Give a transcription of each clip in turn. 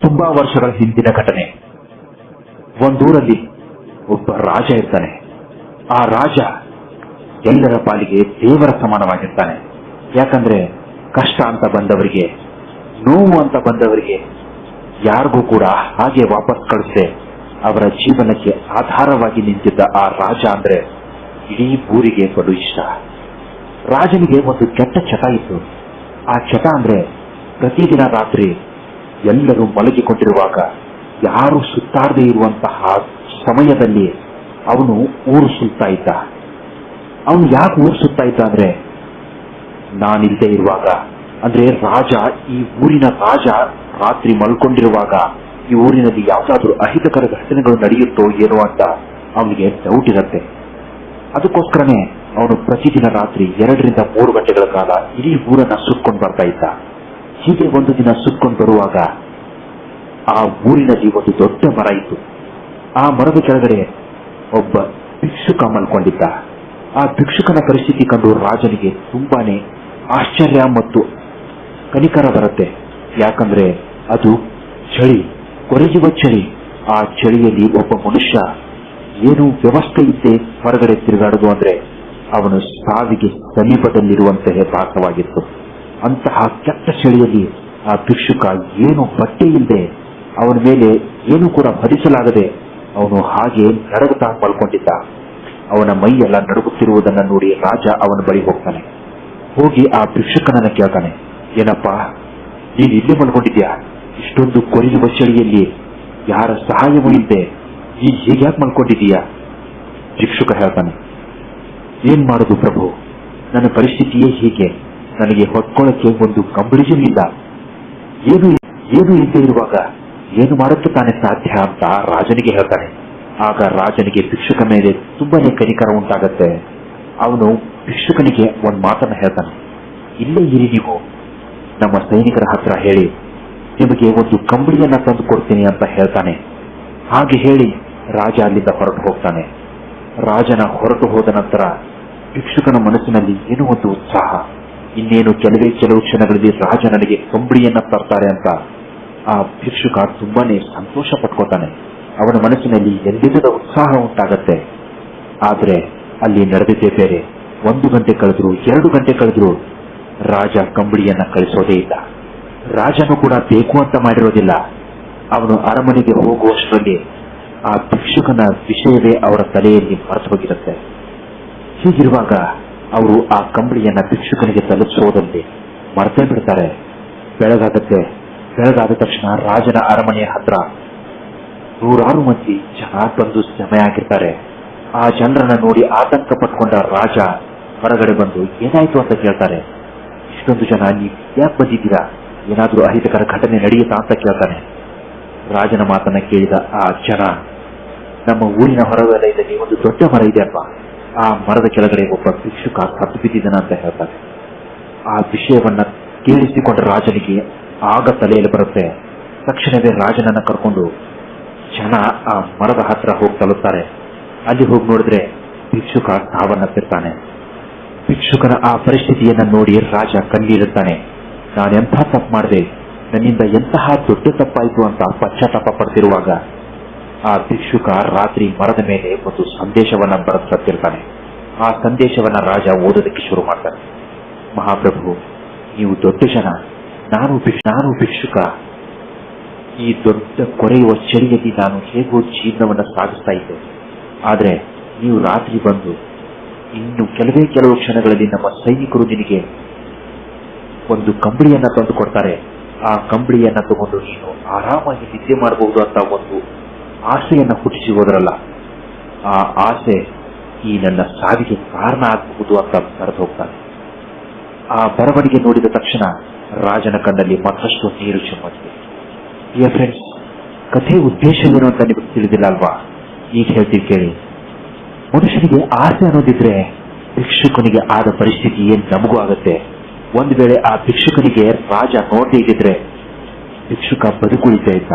ತುಂಬಾ ವರ್ಷಗಳ ಹಿಂದಿನ ಘಟನೆ. ಒಂದೂರಲ್ಲಿ ಒಬ್ಬ ರಾಜ ಇರ್ತಾನೆ. ಆ ರಾಜ ಎಲ್ಲರ ಪಾಲಿಗೆ ದೇವರ ಸಮಾನವಾಗಿರ್ತಾನೆ. ಯಾಕಂದ್ರೆ ಕಷ್ಟ ಅಂತ ಬಂದವರಿಗೆ, ನೋವು ಅಂತ ಬಂದವರಿಗೆ ಯಾರಿಗೂ ಕೂಡ ಹಾಗೆ ವಾಪಸ್ ಕಳಿಸದೆ ಅವರ ಜೀವನಕ್ಕೆ ಆಧಾರವಾಗಿ ನಿಂತಿದ್ದ ಆ ರಾಜ ಅಂದ್ರೆ ಇಡೀ ಊರಿಗೆ ಬಲು ಇಷ್ಟ. ರಾಜನಿಗೆ ಒಂದು ಕೆಟ್ಟ ಚಟ ಇತ್ತು. ಆ ಚಟ ಅಂದ್ರೆ ಪ್ರತಿದಿನ ರಾತ್ರಿ ಎಲ್ಲರೂ ಮಲಗಿಕೊಂಡಿರುವಾಗ ಯಾರು ಸುತ್ತಾಡದೇ ಇರುವಂತಹ ಸಮಯದಲ್ಲಿ ಅವನು ಊರು ಸುತ್ತಾ ಇದ್ದ. ಅವನು ಯಾಕೆ ಊರು ಸುತ್ತಾ ಇದ್ದ ಅಂದ್ರೆ, ನಾನಿಲ್ಲದೆ ಇರುವಾಗ, ಅಂದ್ರೆ ರಾಜ, ಈ ಊರಿನ ರಾಜ ರಾತ್ರಿ ಮಲ್ಕೊಂಡಿರುವಾಗ ಈ ಊರಿನಲ್ಲಿ ಯಾವುದಾದ್ರೂ ಅಹಿತಕರ ಘಟನೆಗಳು ನಡೆಯುತ್ತೋ ಏನೋ ಅಂತ ಅವನಿಗೆ ಡೌಟ್ ಇರುತ್ತೆ. ಅದಕ್ಕೋಸ್ಕರನೇ ಅವನು ಪ್ರತಿದಿನ ರಾತ್ರಿ ಎರಡರಿಂದ ಮೂರು ಗಂಟೆಗಳ ಕಾಲ ಇಡೀ ಊರನ್ನ ಸುತ್ಕೊಂಡು ಬರ್ತಾ ಇದ್ದ. ಹೀಗೆ ಒಂದು ದಿನ ಸುತ್ಕೊಂಡು ಬರುವಾಗ ಆ ಊರಿನಲ್ಲಿ ಒಂದು ದೊಡ್ಡ ಮರ ಇತ್ತು. ಆ ಮರದ ಕೆಳಗಡೆ ಒಬ್ಬ ಭಿಕ್ಷುಕ ಮಲ್ಕೊಂಡಿದ್ದ. ಆ ಭಿಕ್ಷುಕನ ಪರಿಸ್ಥಿತಿ ಕಂಡು ರಾಜನಿಗೆ ತುಂಬಾನೇ ಆಶ್ಚರ್ಯ ಮತ್ತು ಕನಿಕರ ಬರುತ್ತೆ. ಯಾಕಂದ್ರೆ ಅದು ಚಳಿ, ಕೊರೆಯುವ ಚಳಿ. ಆ ಚಳಿಯಲ್ಲಿ ಒಬ್ಬ ಮನುಷ್ಯ ಏನು ವ್ಯವಸ್ಥೆ ಇದ್ದೇ ಹೊರಗಡೆ ತಿರುಗಾಡುದು ಅಂದ್ರೆ ಅವನು ಸಾವಿಗೆ ಸಮೀಪದಲ್ಲಿರುವಂತಹ ಭಾಸವಾಗಿತ್ತು ಅಂತಹ ಕೆಟ್ಟ ಚಳಿಯಲ್ಲಿ ಆ ಭಿಕ್ಷುಕ ಏನು ಬಟ್ಟೆ ಇಲ್ಲದೆ ಅವನ ಮೇಲೆ ಏನು ಕೂಡ ಭರಿಸಲಾಗದೆ ಅವನು ಹಾಗೆ ನಡಗುತ್ತಾ ಮಲ್ಕೊಂಡಿದ್ದ. ಅವನ ಮೈಯೆಲ್ಲ ನಡುಗುತ್ತಿರುವುದನ್ನ ನೋಡಿ ರಾಜ ಅವನ ಬಳಿ ಹೋಗ್ತಾನೆ. ಹೋಗಿ ಆ ಭಿಕ್ಷುಕನನ್ನ ಕೇಳ್ತಾನೆ, ಏನಪ್ಪ, ನೀನು ಇಲ್ಲಿ ಮಲ್ಕೊಂಡಿದ್ಯಾ? ಇಷ್ಟೊಂದು ಕೊರಿಯುವ ಚಳಿಯಲ್ಲಿ ಯಾರ ಸಹಾಯವೂ ಇಲ್ಲದೆ ನೀನ್ ಹೇಗ್ಯಾಕೆ ಮಲ್ಕೊಂಡಿದೀಯಾ ಭಿಕ್ಷುಕ ಹೇಳ್ತಾನೆ, ಏನ್ ಮಾಡುದು ಪ್ರಭು? ನನ್ನ ಪರಿಸ್ಥಿತಿಯೇ ಹೀಗೆ. ನನಗೆ ಹೊತ್ಕೊಳ್ಳಕ್ಕೆ ಒಂದು ಕಂಬಳಿಯೂ ಇಲ್ಲ. ಏನು ಏನು ಇಲ್ಲದೆ ಇರುವಾಗ ಏನು ಮಾಡಕ್ಕೆ ತಾನೇ ಸಾಧ್ಯ ಅಂತ ರಾಜನಿಗೆ ಹೇಳ್ತಾನೆ. ಆಗ ರಾಜನಿಗೆ ಭಿಕ್ಷುಕ ಮೇಲೆ ತುಂಬಾನೇ ಕನಿಕರ ಉಂಟಾಗತ್ತೆ. ಅವನು ಭಿಕ್ಷುಕನಿಗೆ ಒಂದ್ ಮಾತನ್ನ ಹೇಳ್ತಾನೆ. ಇಲ್ಲೇ ಇರಿ ನೀವು. ನಮ್ಮ ಸೈನಿಕರ ಹತ್ರ ಹೇಳಿ, ನಿಮಗೆ ಒಂದು ಕಂಬಳಿಯನ್ನ ತಂದು ಕೊಡ್ತೀನಿ ಅಂತ ಹೇಳ್ತಾನೆ. ಹಾಗೆ ಹೇಳಿ ರಾಜ ಅಲ್ಲಿಂದ ಹೊರಟು ಹೋಗ್ತಾನೆ. ರಾಜನ ಹೊರಟು ಹೋದ ನಂತರ ಭಿಕ್ಷುಕನ ಮನಸ್ಸಿನಲ್ಲಿ ಏನೋ ಒಂದು ಉತ್ಸಾಹ. ಇನ್ನೇನು ಕೆಲವೇ ಕೆಲವು ಕ್ಷಣಗಳಲ್ಲಿ ರಾಜ ನನಗೆ ಕಂಬಳಿಯನ್ನ ತರ್ತಾರೆ ಅಂತ ಆ ಭಿಕ್ಷುಕ ತುಂಬಾನೇ ಸಂತೋಷ ಪಟ್ಕೋತಾನೆ ಅವನ ಮನಸ್ಸಿನಲ್ಲಿ ಎಲ್ಲಿಲ್ಲದ ಉತ್ಸಾಹ ಉಂಟಾಗತ್ತೆ. ಆದ್ರೆ ಅಲ್ಲಿ ನಡೆದಿದ್ದೇ ಬೇರೆ. ಒಂದು ಗಂಟೆ ಕಳೆದ್ರು, ಎರಡು ಗಂಟೆ ಕಳೆದ್ರು ರಾಜ ಕಂಬಳಿಯನ್ನ ಕಳಿಸೋದೇ ಇಲ್ಲ. ರಾಜನು ಕೂಡ ಬೇಕು ಅಂತ ಮಾಡಿರೋದಿಲ್ಲ. ಅವನು ಅರಮನೆಗೆ ಹೋಗುವಷ್ಟರಲ್ಲಿ ಆ ಭಿಕ್ಷುಕನ ವಿಷಯವೇ ಅವರ ತಲೆಯಲ್ಲಿ ಮರೆತು ಹೋಗಿರುತ್ತೆ ಹೀಗಿರುವಾಗ ಅವರು ಆ ಕಂಬಳಿಯನ್ನ ಭಿಕ್ಷುಕನಿಗೆ ತಲುಪಿಸೋದಲ್ಲಿ ಮರ್ತೇ ಬಿಡ್ತಾರೆ. ಬೆಳಗಾಗತ್ತೆ ಬೆಳಗಾದ ತಕ್ಷಣ ರಾಜನ ಅರಮನೆಯ ಹತ್ರ ನೂರಾರು ಮಂದಿ ಜನ ಬಂದು ಸಮಯ ಆಗಿರ್ತಾರೆ ಆ ಜನರನ್ನ ನೋಡಿ ಆತಂಕ ಪಟ್ಕೊಂಡ ರಾಜ ಹೊರಗಡೆ ಬಂದು, ಏನಾಯ್ತು ಅಂತ ಕೇಳ್ತಾರೆ. ಇಷ್ಟೊಂದು ಜನ, ನೀವು ಯಾಕೆ ಬಂದಿದ್ದೀರಾ? ಏನಾದ್ರೂ ಅಹಿತಕರ ಘಟನೆ ನಡೆಯುತ್ತಾ? ಅಂತ ಕೇಳ್ತಾನೆ. ರಾಜನ ಮಾತನ್ನ ಕೇಳಿದ ಆ ಜನ, ನಮ್ಮ ಊರಿನ ಹೊರವಲಯದಲ್ಲಿ ಒಂದು ದೊಡ್ಡ ಮರ ಇದೆ ಅಲ್ವಾ? ಆ ಮರದ ಕೆಳಗಡೆ ಒಬ್ಬ ಭಿಕ್ಷುಕ ತಪ್ಪು ಬಿದ್ದಿದ್ದಾನೆ ಅಂತ ಹೇಳ್ತಾರೆ. ಆ ವಿಷಯವನ್ನ ಕೇಳಿಸಿಕೊಂಡ ರಾಜನಿಗೆ ಆಗ ತಲೆಯಲ್ಲಿ ಬರುತ್ತೆ. ತಕ್ಷಣವೇ ರಾಜನನ್ನ ಕರ್ಕೊಂಡು ಜನ ಆ ಮರದ ಹತ್ರ ಹೋಗಿ ತಲುಪ್ತಾರೆ. ಅಲ್ಲಿ ಹೋಗಿ ನೋಡಿದ್ರೆ ಭಿಕ್ಷುಕ ಸಾವನ್ನಪ್ಪಿರ್ತಾನೆ ಭಿಕ್ಷುಕನ ಆ ಪರಿಸ್ಥಿತಿಯನ್ನ ನೋಡಿ ರಾಜ ಕಣ್ಣೀರುತ್ತಾನೆ ನಾನೆಂಥ ತಪ್ಪು ಮಾಡಿದೆ? ನನ್ನಿಂದ ಎಂತಹ ದೊಡ್ಡ ತಪ್ಪಾಯಿತು ಅಂತ ಪಶ್ಚಾತ್ತಾಪ ಪಡ್ತಿರುವಾಗ ಆ ಭಿಕ್ಷುಕ ರಾತ್ರಿ ಮರದ ಮೇಲೆ ಒಂದು ಸಂದೇಶವನ್ನ ಬರೆದು ಆ ಸಂದೇಶವನ್ನ ರಾಜ ಓದೋದಕ್ಕೆ ಶುರು ಮಾಡ್ತಾನೆ. ಮಹಾಪ್ರಭು, ನೀವು ದೊಡ್ಡ ಜನ. ನಾನು ನಾನು ಭಿಕ್ಷುಕ. ಈ ದೊಡ್ಡ ಕೊರೆಯುವ ಚಳಿಯಲ್ಲಿ ನಾನು ಹೇಗೋ ಜೀವನವನ್ನು ಸಾಗಿಸ್ತಾ ಇದ್ದೆ. ಆದರೆ ನೀವು ರಾತ್ರಿ ಬಂದು ಇನ್ನು ಕೆಲವೇ ಕೆಲವು ಕ್ಷಣಗಳಲ್ಲಿ ನಮ್ಮ ಸೈನಿಕರು ನಿನಗೆ ಒಂದು ಕಂಬಳಿಯನ್ನ ತಂದು ಕೊಡ್ತಾರೆ. ಆ ಕಂಬಳಿಯನ್ನ ತಗೊಂಡು ನೀನು ಆರಾಮಾಗಿ ನಿದ್ದೆ ಮಾಡಬಹುದು ಅಂತ ಒಂದು ಆಸೆಯನ್ನ ಹುಟ್ಟಿಸಿ ಹೋದ್ರಲ್ಲ, ಆ ಆಸೆ ಈ ನನ್ನ ಸಾವಿಗೆ ಕಾರಣ ಆಗಬಹುದು ಅಂತ ಬರೆದು ಹೋಗ್ತಾನೆ. ಆ ಬರವಣಿಗೆ ನೋಡಿದ ತಕ್ಷಣ ರಾಜನ ಕಣ್ಣಲ್ಲಿ ಮತ್ತಷ್ಟು ನೀರು ಚುಮ್ಮತ್ತಿದೆ. ಡಿಯರ್ ಫ್ರೆಂಡ್ಸ್ ಕಥೆ ಉದ್ದೇಶವೇನು ಅಂತ ನಿಮಗೆ ತಿಳಿದಿಲ್ಲ ಅಲ್ವಾ? ಈಗ ಹೇಳ್ತೀವಿ ಕೇಳಿ. ಮನುಷ್ಯನಿಗೆ ಆಸೆ ಅನ್ನೋದಿದ್ರೆ ಭಿಕ್ಷುಕನಿಗೆ ಆದ ಪರಿಸ್ಥಿತಿ ಏನ್ ನಮಗೂ ಆಗುತ್ತೆ. ಒಂದ್ ವೇಳೆ ಆ ಭಿಕ್ಷುಕನಿಗೆ ರಾಜ ನೋಡದೇ ಇದ್ದಿದ್ರೆ ಭಿಕ್ಷುಕ ಬದುಕುಳಿತಾ ಇದ್ದ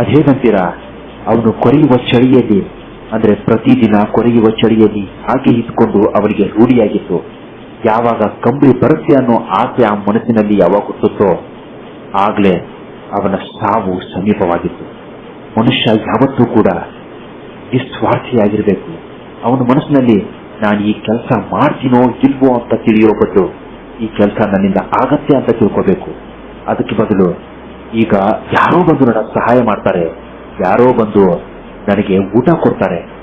ಅದೇನಂತೀರಾ? ಅವನು ಕೊರೆಯುವ ಚಳಿಯಲ್ಲಿ ಅಂದ್ರೆ ಪ್ರತಿದಿನ ಕೊರೆಯುವ ಚಳಿಯಲ್ಲಿ ಹಾಗೆ ಇದ್ಕೊಂಡು ಅವರಿಗೆ ರೂಢಿಯಾಗಿತ್ತು. ಯಾವಾಗ ಕಂಬಳಿ ಬರುತ್ತೆ ಅನ್ನೋ ಆಸೆ ಆ ಮನಸ್ಸಿನಲ್ಲಿ ಯಾವಾಗ ಹುಟ್ಟುತ್ತೋ, ಆಗ್ಲೇ ಅವನ ಸಾವು ಸಮೀಪವಾಗಿತ್ತು. ಮನುಷ್ಯ ಯಾವತ್ತೂ ಕೂಡ ನಿಸ್ವಾರ್ಥಿಯಾಗಿರಬೇಕು. ಅವನ ಮನಸ್ಸಿನಲ್ಲಿ, ನಾನು ಈ ಕೆಲಸ ಮಾಡ್ತೀನೋ ಇಲ್ವೋ ಅಂತ ತಿಳಿಯೋ ಬದಲು ಈ ಕೆಲಸ ನನ್ನಿಂದ ಆಗತ್ತೆ ಅಂತ ತಿಳ್ಕೋಬೇಕು. ಅದಕ್ಕೆ ಬದಲು ಈಗ ಯಾರೋ ಬಂದು ನನ್ನ ಸಹಾಯ ಮಾಡ್ತಾರೆ. ಯಾರೋ ಬಂದು ನನಗೆ ಊಟ ಕೊಡ್ತಾರೆ.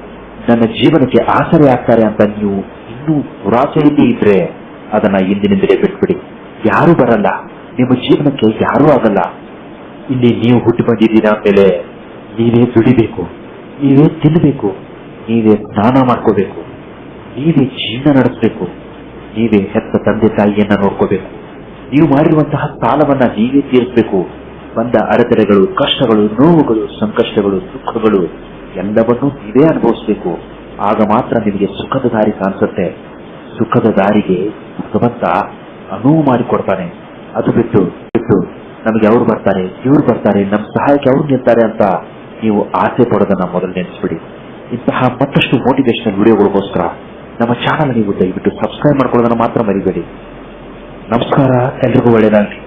ನನ್ನ ಜೀವನಕ್ಕೆ ಆಸರೆ ಆಗ್ತಾರೆ ಅಂತ ನೀವು ಇನ್ನೂ ದುರಾಸೆಯಲ್ಲಿ ಇದ್ರೆ ಅದನ್ನ ಇಂದಿನಿಂದಲೇ ಬಿಟ್ಬಿಡಿ. ಯಾರು ಬರಲ್ಲ. ನಿಮ್ಮ ಜೀವನಕ್ಕೆ ಯಾರೂ ಆಗಲ್ಲ. ಇಲ್ಲಿ ನೀವು ಹುಟ್ಟಿ ಬಂದಿದ್ದೀರಾ ಮೇಲೆ ನೀವೇ ದುಡಿಬೇಕು. ನೀವೇ ತಿನ್ನಬೇಕು ನೀವೇ ಸ್ನಾನ ಮಾಡ್ಕೋಬೇಕು. ನೀವೇ ಜೀವನ ನಡೆಸಬೇಕು. ನೀವೇ ಹೆತ್ತ ತಂದೆ ತಾಯಿಯನ್ನ ನೋಡ್ಕೋಬೇಕು. ನೀವು ಮಾಡಿರುವಂತಹ ಸಾಲವನ್ನ ನೀವೇ ತೀರಿಸಬೇಕು. ಬಂದ ಅಡೆತಡೆಗಳು, ಕಷ್ಟಗಳು, ನೋವುಗಳು, ಸಂಕಷ್ಟಗಳು, ದುಃಖಗಳು, ಎಲ್ಲವನ್ನೂ ನೀವೇ ಅನುಭವಿಸಬೇಕು. ಆಗ ಮಾತ್ರ ನಿಮಗೆ ಸುಖದ ದಾರಿ ಕಾಣಿಸುತ್ತೆ. ಸುಖದ ದಾರಿಗೆ ಭಗವಂತ ಅನುವು ಮಾಡಿಕೊಡ್ತಾನೆ. ಅದು ಬಿಟ್ಟು ಬಿಟ್ಟು ನಮಗೆ ಅವ್ರು ಬರ್ತಾರೆ, ಇವ್ರು ಬರ್ತಾರೆ, ನಮ್ಮ ಸಹಾಯಕ್ಕೆ ಅವ್ರು ನಿಲ್ತಾರೆ ಅಂತ ನೀವು ಆಸೆ ಪಡೋದನ್ನ ಮೊದಲು ನೆನೆಸ್ಬಿಡಿ. ಇಂತಹ ಮತ್ತಷ್ಟು ಮೋಟಿವೇಶನಲ್ ವಿಡಿಯೋಗಳಿಗೋಸ್ಕರ ನಮ್ಮ ಚಾನಲ್ ನೀವು ದಯವಿಟ್ಟು ಸಬ್ಸ್ಕ್ರೈಬ್ ಮಾಡ್ಕೊಳ್ಳೋದನ್ನ ಮಾತ್ರ ಮರಿಬೇಡಿ. ನಮಸ್ಕಾರ, ಎಲ್ರಿಗೂ ಒಳ್ಳೆಯದಾಗಲಿ.